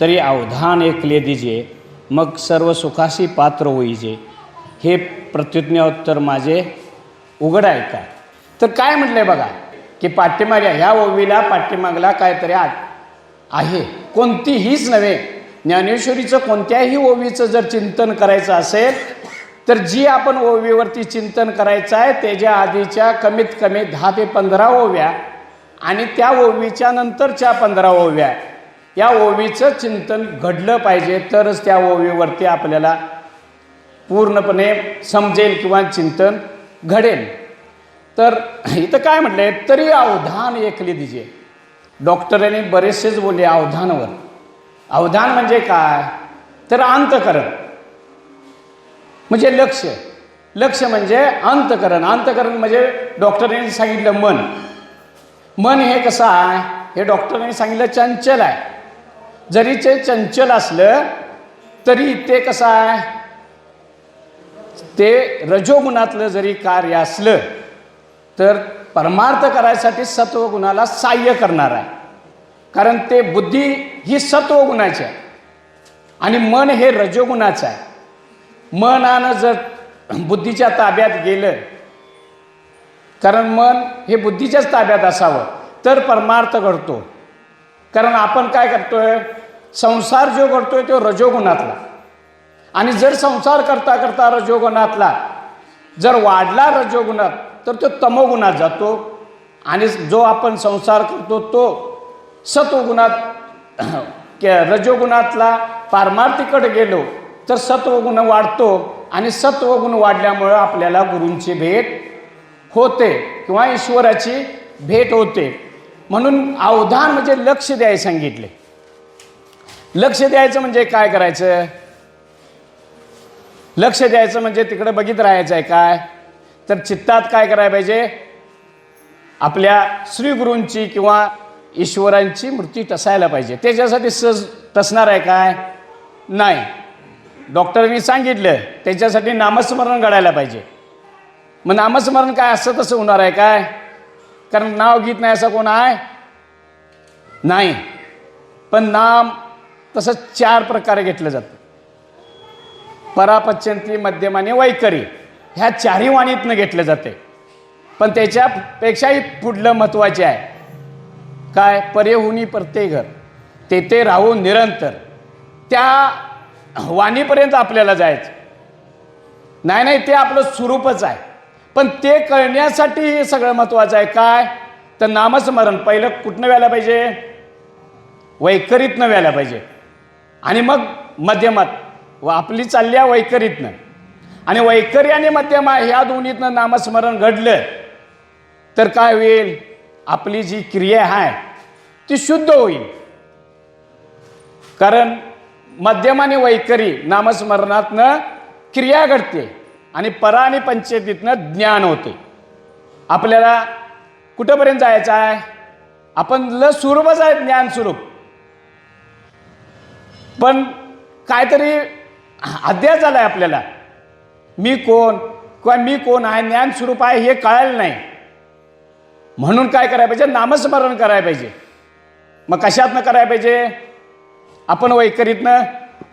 तरी अवधान ऐकले दिजे मग सर्व सुखासी पात्र होईजे. हे प्रत्युज्ञोत्तर माझे उघड आहे का? तर काय म्हटलंय बघा की पाठीमाग्या ह्या ओवीला पाठीमागला काहीतरी आ आहे. कोणतीहीच नव्हे. ज्ञानेश्वरीचं कोणत्याही ओवीचं जर चिंतन करायचं असेल तर जी आपण ओवीवरती चिंतन करायचं आहे त्याच्या आधीच्या कमीत कमी दहा ते पंधरा ओव्या आणि त्या ओवीच्या नंतरच्या पंधरा ओव्या. या ओवीचं चिंतन घडलं पाहिजे तरच त्या ओवीवरती आपल्याला पूर्णपणे समजेल किंवा चिंतन घडेल. तर इथं काय म्हटलंय तरी अवधान ऐकले दिजे. डॉक्टरांनी बरेचसेच बोलले अवधानावर. अवधान म्हणजे काय? तर अंतकरण. म्हणजे लक्ष. लक्ष म्हणजे अंतकरण. अंतकरण म्हणजे डॉक्टरांनी सांगितलं मन. मन हे कसं आहे? हे डॉक्टरांनी सांगितलं चंचल आहे. जरी ते चंचल असलं तरी ते कसं आहे? ते रजोगुणातलं जरी कार्य असलं तर परमार्थ करायसाठी सत्वगुणाला साह्य करणार आहे. कारण ते बुद्धी ही सत्वगुणाची आहे. आणि मन हे रजोगुणाचं आहे. मनानं जर बुद्धीच्या ताब्यात गेलं कारण मन हे बुद्धीच्याच ताब्यात असावं तर परमार्थ घडतो. कारण आपण काय करतोय? संसार जो करतोय तो रजोगुणातला. आणि जर संसार करता करता रजोगुणातला जर वाढला रजोगुणात तर तो तमोगुणात जातो. आणि जो आपण संसार करतो तो सत्वगुणात के- रजोगुणातला पारमार्थीकडे गेलो तर सत्वगुण वाढतो. आणि सत्वगुण वाढल्यामुळं आपल्याला गुरूंची भेट होते किंवा ईश्वराची भेट होते. म्हणून अवधान म्हणजे लक्ष द्यायला सांगितले. लक्ष द्यायचं म्हणजे काय करायचं? लक्ष द्यायचं म्हणजे तिकडे बघित राहायचं आहे काय? तर चित्तात काय करायला पाहिजे? आपल्या श्रीगुरूंची किंवा ईश्वरांची मूर्ती टसायला पाहिजे. त्याच्यासाठी सज टसणार आहे काय? नाही. डॉक्टरांनी सांगितलं त्याच्यासाठी नामस्मरण घडायला पाहिजे. मग नामस्मरण काय असं तसं होणार आहे काय? कारण नाव गीत नाही असं कोण आहे? नाही. पण नाम तसं चार प्रकारे घेतलं जातं. परापच्यंती मध्यमाने वैकरी. ह्या चारही वाणीतनं घेतलं जाते. पण त्याच्यापेक्षाही पुढलं महत्त्वाचे आहे. काय? पर्यहुनी प्रत्येक घर. तेथे राहून निरंतर. त्या वाणीपर्यंत आपल्याला जायचं. नाही नाही ते आपलं स्वरूपच आहे. पण ते कळण्यासाठी हे सगळं महत्त्वाचं आहे. काय? तर नामस्मरण पहिलं कुठनं व्हायला पाहिजे? वैकरीतनं व्हायला पाहिजे. आणि मग मध्यमात व आपली चालल्या वैकरीतनं आणि वैकरी आणि मध्यमा ह्या दोन्हीतनं नामस्मरण घडलं तर काय होईल? आपली जी क्रिया आहे ती शुद्ध होईल. कारण मध्यम आणि वैकरी नामस्मरणातनं क्रिया घडते. आणि परा आणि पंचायतीतनं ज्ञान होते. आपल्याला कुठंपर्यंत जायचं आहे? आपण ल स्वरूपच आहे ज्ञान स्वरूप. पण काहीतरी अध्याय झाला आहे आपल्याला. मी कोण? किंवा मी कोण आहे? ज्ञान स्वरूप आहे हे कळायला नाही. म्हणून काय करायला पाहिजे? नामस्मरण करायला पाहिजे. मग कशातनं करायला पाहिजे? आपण वैकरीतनं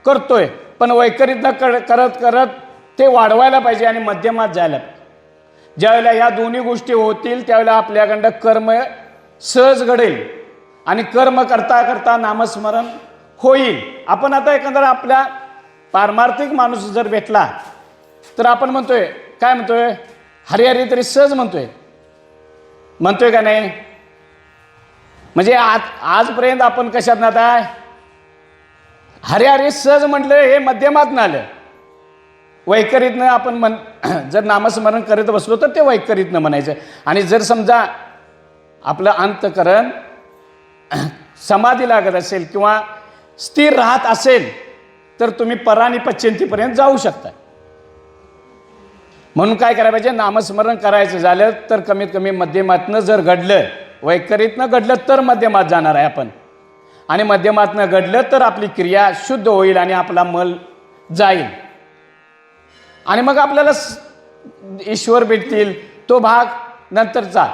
करतोय. पण वैकरीतनं कर करत करत ते वाढवायला पाहिजे आणि मध्यमात जायला पाहिजे. ज्यावेळेला ह्या दोन्ही गोष्टी होतील त्यावेळेला आपल्याकडं कर्म सहज घडेल आणि कर्म करता करता नामस्मरण होईल. आपण आता एकंदर आपल्या पारमार्थिक माणूस जर भेटला तर आपण म्हणतोय काय म्हणतोय? हरी हरी तरी सहज म्हणतोय. म्हणतोय का नाही? म्हणजे आज आजपर्यंत आपण कशात आता? हरे सहज म्हटलं हे मध्यमात आलं. वैकरीतनं आपण मन जर नामस्मरण करत बसलो तर ते वैकरीतनं म्हणायचं. आणि जर समजा आपलं अंतकरण समाधी लागत असेल किंवा स्थिर राहत असेल तर तुम्ही पराणी पश्चिंतीपर्यंत जाऊ शकता. म्हणून काय करायला पाहिजे? नामस्मरण करायचं झालं तर कमीत कमी मध्यमातनं जर घडलं वैकरीतनं घडलं तर मध्यमात जाणार आहे आपण. आणि मध्यमातनं घडलं तर आपली क्रिया शुद्ध होईल आणि आपला मल जाईल. आणि मग आपल्याला ईश्वर भेटतील तो भाग नंतरचा.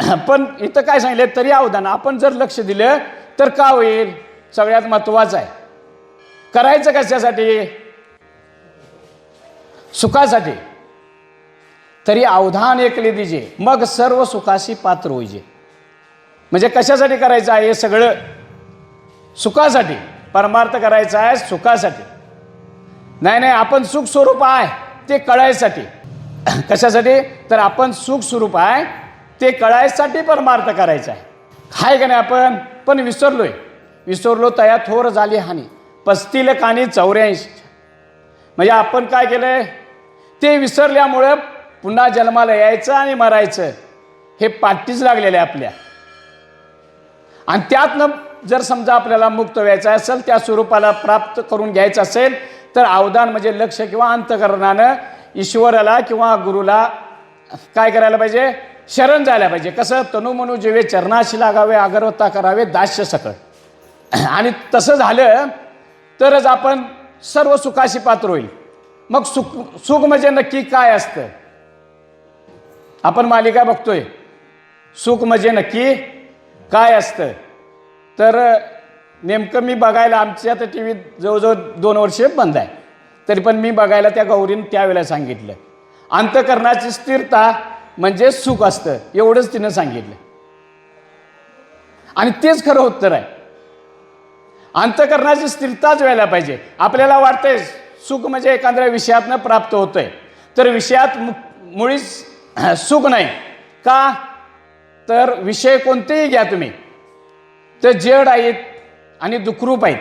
पण इथं काय सांगितलं तरी अवधान. आपण जर लक्ष दिलं तर का होईल? सगळ्यात महत्त्वाचं आहे. करायचं कशासाठी? सुखासाठी. तरी अवधान ऐकले दिजे मग सर्व सुखाशी पात्र होईजे. म्हणजे कशासाठी करायचं आहे हे सगळं? सुखासाठी. परमार्थ करायचा आहे सुखासाठी. नाही नाही आपण सुख स्वरूप आहे ते कळायसाठी. कशासाठी? तर आपण सुख स्वरूप आहे ते कळायसाठी परमार्थ करायचा आहे. हाय का नाही आपण? पण विसरलोय. विसरलो तया थोर झाली हानी. पस्तील कानी चौऱ्याऐंशी. म्हणजे आपण काय केलंय? ते विसरल्यामुळं पुन्हा जन्माला यायचं आणि मरायचं. हे पाठीच लागलेलं आहे आपल्या. आणि त्यातनं जर समजा आपल्याला मुक्त व्हायचं असेल त्या स्वरूपाला प्राप्त करून घ्यायचं असेल तर अवदान म्हणजे लक्ष किंवा अंतकरणानं ईश्वराला किंवा गुरुला काय करायला पाहिजे? शरण जायला पाहिजे. कसं? तनु मनु जेवे चरणाशी लागावे अगरवत्ता करावे दास्य सकळ. आणि तसं झालं तरच आपण सर्व सुखाशी पात्र होईल. मग सुख सुख म्हणजे नक्की काय असतं? आपण मालिका बघतोय. सुख म्हणजे नक्की काय असतं? तर नेमकं मी बघायला आमची आता टी व्ही जवळजवळ दोन वर्षे बंद आहे. तरी पण मी बघायला त्या गौरीनं त्यावेळेला सांगितलं. अंतकरणाची स्थिरता म्हणजे सुख असतं एवढंच तिनं सांगितलं. आणि तेच खरं उत्तर आहे. अंतकरणाची स्थिरताच व्हायला पाहिजे. आपल्याला वाटतंय सुख म्हणजे एखाद्या विषयातनं प्राप्त होतंय. तर विषयात मुळीच सुख नाही. का? तर विषय कोणतेही घ्या तुम्ही. ते जड आहेत आणि दुखरूप आहेत.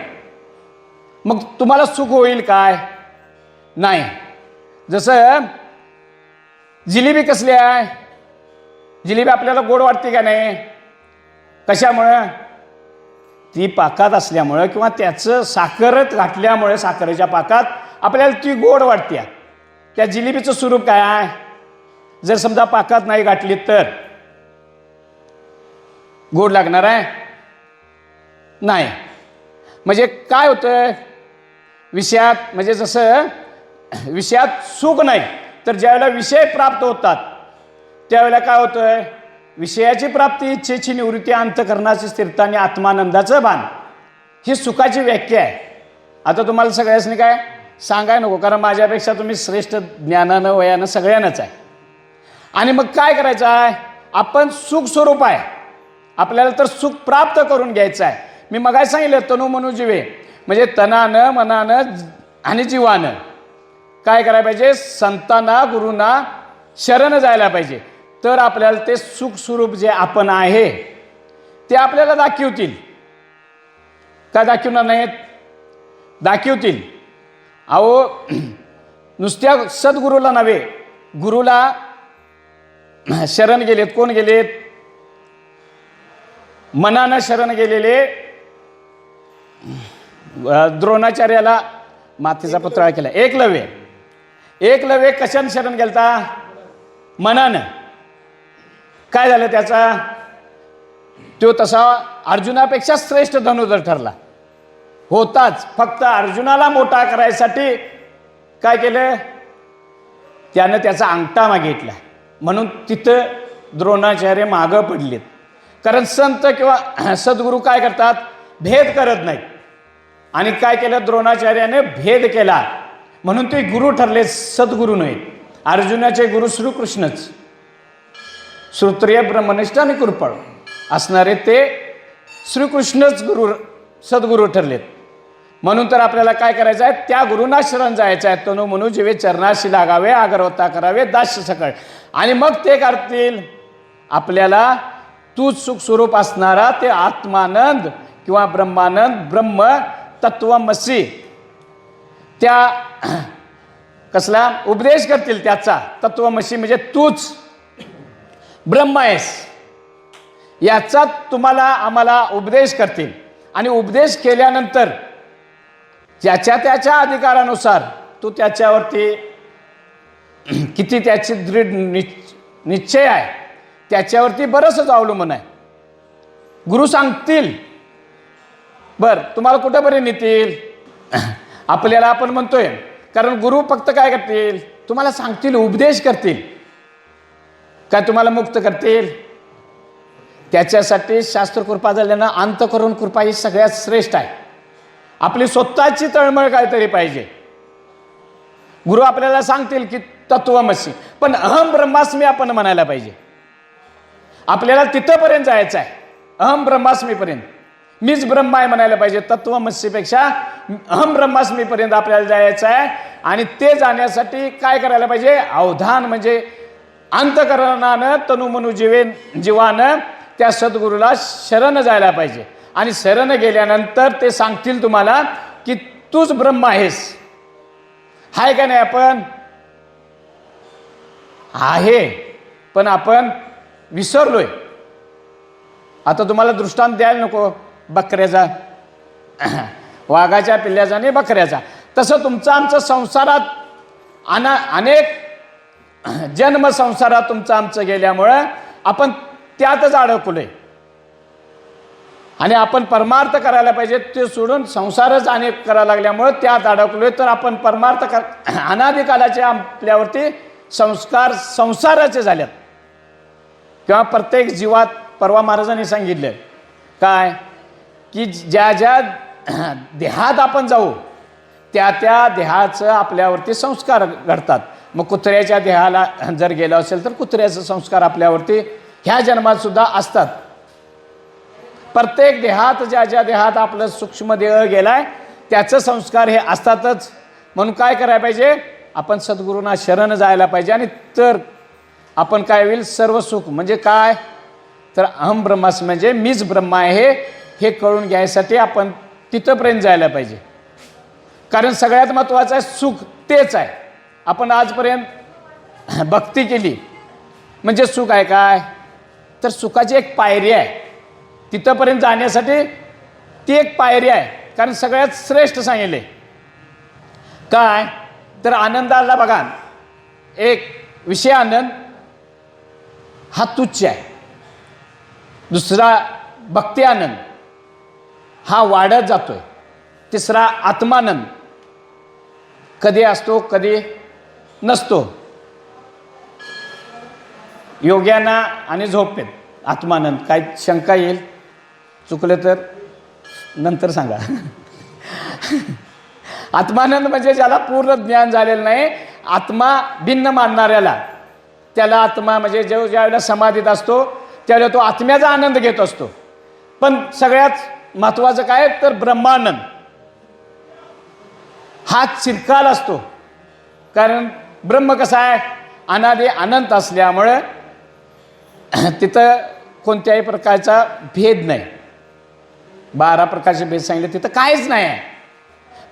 मग तुम्हाला सुख होईल काय? नाही. जसं जिलेबी कसली आहे? जिलेबी आपल्याला गोड वाटते का नाही? कशामुळं? ती पाकात असल्यामुळं किंवा त्याचं साखरत घातल्यामुळे साखरेच्या पाकात आपल्याला ती गोड वाटते. त्या जिलेबीचं स्वरूप काय आहे? जर समजा पाकात नाही गाठली तर? गोड लागणार आहे? नाही. म्हणजे काय होतं विषयात म्हणजे जसं विषयात सुख नाही तर ज्यावेळेला विषय प्राप्त होतात त्यावेळेला काय होतं विषयाची प्राप्ती इच्छेची निवृत्ती अंतकरणाची स्थिरता आणि आत्मानंदाचं भान ही सुखाची व्याख्या आहे. आता तुम्हाला सगळ्यासनी काय? सांगाय नको कारण माझ्यापेक्षा तुम्ही श्रेष्ठ ज्ञानानं वयानं सगळ्यांनाच आहे. आणि मग काय करायचं आहे? आपण सुख स्वरूप आहे. आपल्याला तर सुख प्राप्त करून घ्यायचं आहे. मी मगाय सांगितलं तनु मनु जीवे. म्हणजे तनानं मनानं आणि जीवानं. काय करायला पाहिजे? संतांना गुरूंना शरण जायला पाहिजे. तर आपल्याला ते सुखस्वरूप जे आपण आहे ते आपल्याला दाखवतील. काय दाखवणार नाहीत? दाखवतील. अहो नुसत्या सद्गुरूला नव्हे गुरुला शरण गेलेत. कोण गेलेत? मनानं शरण गेलेले द्रोणाचार्याला मातेचा पुतळा केला. एकलव्य एकलव्य कशाने शरण गेलता? मनानं. काय झालं त्याचा? तो तसा अर्जुनापेक्षा श्रेष्ठ धनुधर ठरला. होताच. फक्त अर्जुनाला मोठा करायसाठी काय केलं? त्यानं त्याचा अंगठा मागितला म्हणून तिथं द्रोणाचार्य मागं पडलेत. कारण संत किंवा सद्गुरू काय करतात? भेद करत नाहीत. आणि काय केलं? द्रोणाचार्याने भेद केला. म्हणून ते गुरु ठरले सद्गुरू नये अर्जुनाचे गुरु श्रीकृष्णच. श्रोत्रिय ब्रह्मनिष्ठ आणि कृपळ असणारे ते श्रीकृष्णच गुरु सद्गुरू ठरलेत. म्हणून तर आपल्याला काय करायचं आहे? त्या गुरुना शरण जायचं आहे. तनु म्हणू जीवे चरणाशी लागावे आगरवता करावे दास्य सकळ. आणि मग ते करतील. आपल्याला तूच सुख स्वरूप असणारा ते आत्मानंद किंवा ब्रह्मानंद ब्रह्म तत्वमसी त्या कसला? उपदेश करतील त्याचा. तत्वमसी म्हणजे तूच. ब्रह्म आहेस. याचा तुम्हाला आम्हाला उपदेश करतील. आणि उपदेश केल्यानंतर ज्याच्या त्याच्या अधिकारानुसार तू त्याच्यावरती किती त्याची दृढ निश्च निश्चय आहे. त्याच्यावरती बरंचच अवलंबून आहे. गुरु सांगतील बर तुम्हाला कुठंपर्यंत नेतील? आपल्याला आपण म्हणतोय कारण गुरु फक्त काय करतील? तुम्हाला सांगतील उपदेश करतील. काय तुम्हाला मुक्त करतील? त्याच्यासाठी शास्त्र कृपा झाल्यानं अंत करून कृपा ही सगळ्यात श्रेष्ठ आहे. आपली स्वतःची तळमळ काहीतरी पाहिजे. गुरु आपल्याला सांगतील की तत्वमसी पण अहम ब्रह्मास्मी आपण म्हणायला पाहिजे. आपल्याला तिथंपर्यंत जायचं आहे अहम ब्रह्मास्मीपर्यंत. मीच ब्रह्मा आहे म्हणायला पाहिजे तत्वमस्यपेक्षा अहम ब्रह्मास्मीपर्यंत आपल्याला जायचं आहे. आणि ते जाण्यासाठी काय करायला पाहिजे? अवधान म्हणजे अंतकरणानं तनुमनु जीवेन जीवानं त्या सद्गुरूला शरण जायला पाहिजे. आणि शरण गेल्यानंतर ते सांगतील तुम्हाला की तूच ब्रह्म आहेस. हाय का नाही आपण? आहे. पण आपण विसरलोय. आता तुम्हाला दृष्टांत द्यायला नको. बकऱ्याचा. वाघाच्या पिल्ल्याचा आणि बकऱ्याचा. तसं तुमचं आमचं संसारात अना अनेक जन्म संसारात तुमचं आमचं गेल्यामुळं आपण त्यातच अडकलोय. आणि आपण परमार्थ करायला पाहिजे ते सोडून संसारच अनेक करायला लागल्यामुळं त्यात अडकलोय. तर आपण परमार्थ कर अनादिकालाचे आपल्यावरती संस्कार संसाराचे झाल्यात किंवा प्रत्येक जीवात परवा महाराजांनी सांगितलं काय? की ज्या ज्या देहात आपण जाऊ त्या त्या देहाचं आपल्यावरती संस्कार घडतात. मग कुत्र्याच्या देहाला जर गेलं असेल तर कुत्र्याचे संस्कार आपल्यावरती ह्या जन्मात सुद्धा असतात. प्रत्येक देहात ज्या ज्या देहात आपलं सूक्ष्म देह गेलाय त्याचं संस्कार हे असतातच. म्हणून काय करायला पाहिजे? आपण सद्गुरूंना शरण जायला पाहिजे. आणि तर आपण काय होईल? सर्व सुख. म्हणजे काय? तर अहम ब्रह्मास म्हणजे मीच ब्रह्मा आहे. हे कळून घ्यायसाठी आपण तिथंपर्यंत जायला पाहिजे. कारण सगळ्यात महत्त्वाचं आहे सुख तेच आहे. आपण आजपर्यंत भक्ती केली म्हणजे सुख आहे काय? तर सुखाची एक पायरी आहे. तिथंपर्यंत जाण्यासाठी ती एक पायरी आहे. कारण सगळ्यात श्रेष्ठ सांगितले. काय? तर आनंदाला बघा. एक विषय आनंद हा तुच्छ आहे. दुसरा भक्ती आनंद. हा वाढत जातोय. तिसरा आत्मानंद. कधी असतो कधी नसतो. योग्यांना आणि झोपेत आत्मानंद. काय शंका येईल? चुकलं तर नंतर सांगा. आत्मानंद म्हणजे ज्याला पूर्ण ज्ञान झालेलं नाही आत्मा भिन्न मानणाऱ्याला. त्याला आत्मा म्हणजे जो ज्यावेळेला समाधीत असतो त्यावेळेला तो आत्म्याचा आनंद घेत असतो. पण सगळ्यात महत्त्वाचं काय? तर ब्रह्मानंद. हा चिरकाल असतो. कारण ब्रह्म कसा आहे? अनादे अनंत असल्यामुळं तिथं कोणत्याही प्रकारचा भेद नाही. बारा प्रकारचे भेद सांगितले तिथं काहीच नाही आहे.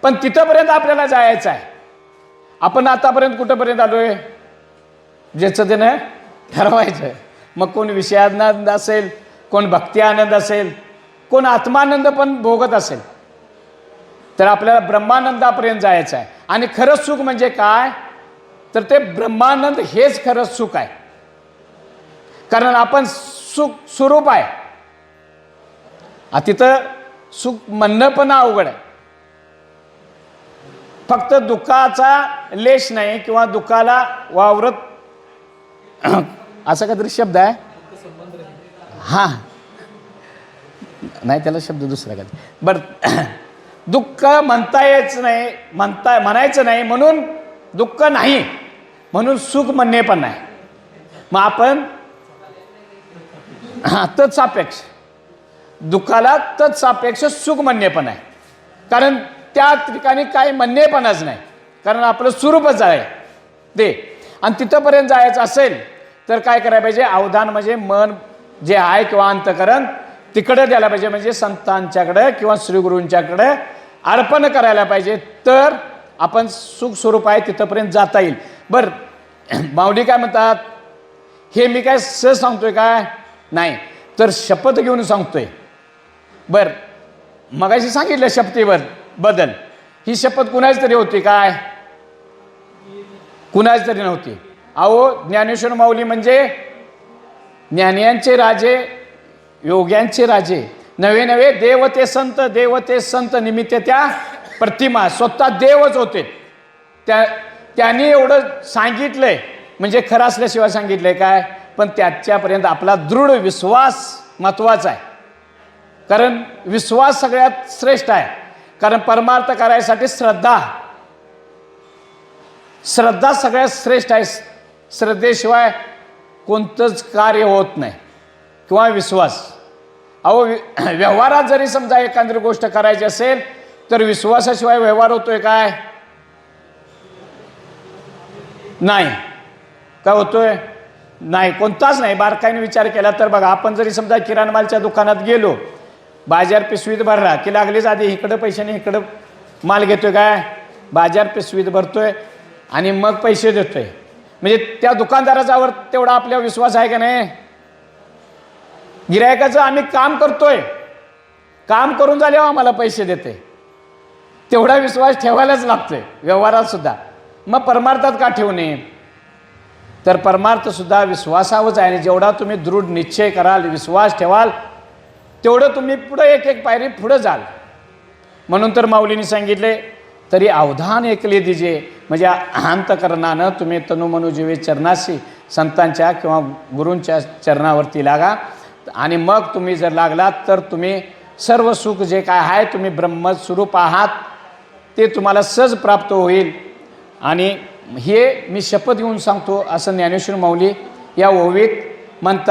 पण तिथंपर्यंत आपल्याला जायचं आहे. आपण आतापर्यंत कुठंपर्यंत आलो आहे ज्याचं त्यानं ठरवायचं आहे. मग कोण विषयानंद असेल कोण भक्ती आनंद असेल कोण आत्मानंद पण भोगत असेल तर आपल्याला ब्रह्मानंदापर्यंत जायचं आहे. आणि खरंच सुख म्हणजे काय? तर ते ब्रह्मानंद हेच खरंच सुख आहे. कारण आपण सुख स्वरूप आहे. तिथं सुख म्हणणं पण अवघड आहे. फक्त दुःखाचा लेश नाही किंवा दुःखाला वावरत असा काहीतरी शब्द आहे? हां. नाही त्याला शब्द दुसरा काय बरं दुःख म्हणता यायचं नाही म्हणता म्हणायचं नाही म्हणून दुःख नाही म्हणून सुख म्हणणे पण नाही. मग आपण हां सापेक्ष दुःखाला तत्सापेक्ष सुख म्हणणे पण आहे कारण त्या ठिकाणी काही म्हणणेपणाच नाही. कारण आपलं स्वरूपच आहे. ते आणि तिथंपर्यंत जायचं असेल तर काय करायला पाहिजे? अवधान म्हणजे मन जे आहे किंवा अंतकरण तिकडं द्यायला पाहिजे. म्हणजे संतांच्याकडं किंवा श्रीगुरूंच्याकडे अर्पण करायला पाहिजे. तर आपण सुख स्वरूप आहे तिथंपर्यंत जाता येईल. बरं माऊली काय म्हणतात? हे मी काय सहज सांगतोय काय नाही. तर शपथ घेऊन सांगतोय. बर मगाशी सांगितलं शपथेवर बदल. ही शपथ कुणाची तरी होती काय? कुणाची तरी नव्हती. अहो ज्ञानेश्वर माऊली म्हणजे ज्ञानियांचे राजे योग्यांचे राजे. नवे नवे देव ते संत देवते संत निमित्त त्या प्रतिमा स्वतः देवच होते. त्या त्यांनी एवढं सांगितलंय. म्हणजे खरं असल्याशिवाय सांगितलंय काय? पण त्याच्यापर्यंत आपला दृढ विश्वास महत्त्वाचा आहे. कारण विश्वास सगळ्यात श्रेष्ठ आहे. कारण परमार्थ करायसाठी श्रद्धा. श्रद्धा सगळ्यात श्रेष्ठ आहे. श्रद्धेशिवाय कोणतंच कार्य होत नाही. किंवा विश्वास. अहो व्यवहारात जरी समजा एखादी गोष्ट करायची असेल तर विश्वासाशिवाय व्यवहार होतोय काय? नाही. काय होतोय? नाही कोणताच नाही. बारकाईने विचार केला तर बघा आपण जरी समजा किराणा मालच्या दुकानात गेलो बाजार पिशवीत भरला की लागलीच आधी इकडं पैशाने इकडं माल घेतोय काय? बाजार पिशवीत भरतोय आणि मग पैसे देतोय. म्हणजे त्या दुकानदाराच्यावर तेवढा आपल्या विश्वास आहे का नाही? गिरायकाचं आम्ही काम करतोय. काम करून झाल्यावर आम्हाला पैसे देते. तेवढा विश्वास ठेवायलाच लागतोय व्यवहारात सुद्धा. मग परमार्थात का ठेवू नये? तर परमार्थ सुद्धा विश्वासावरच आहे आणि जेवढा तुम्ही दृढ निश्चय कराल विश्वास ठेवाल तेवढं तुम्ही पुढं एक एक पायरी पुढं जाल. म्हणून तर माऊलीने सांगितले तरी अवधान ऐकले दिजे. म्हणजे अंतकरणानं तुम्ही तनुमनुजीवे चरणाशी संतांच्या किंवा गुरूंच्या चरणावरती लागा. आणि मग तुम्ही जर लागलात तर तुम्ही सर्व सुख जे काय आहे तुम्ही ब्रह्मस्वरूप आहात ते तुम्हाला सहज प्राप्त होईल. आणि हे मी शपथ घेऊन सांगतो असं ज्ञानेश्वर माऊली या ओवीत म्हणतात.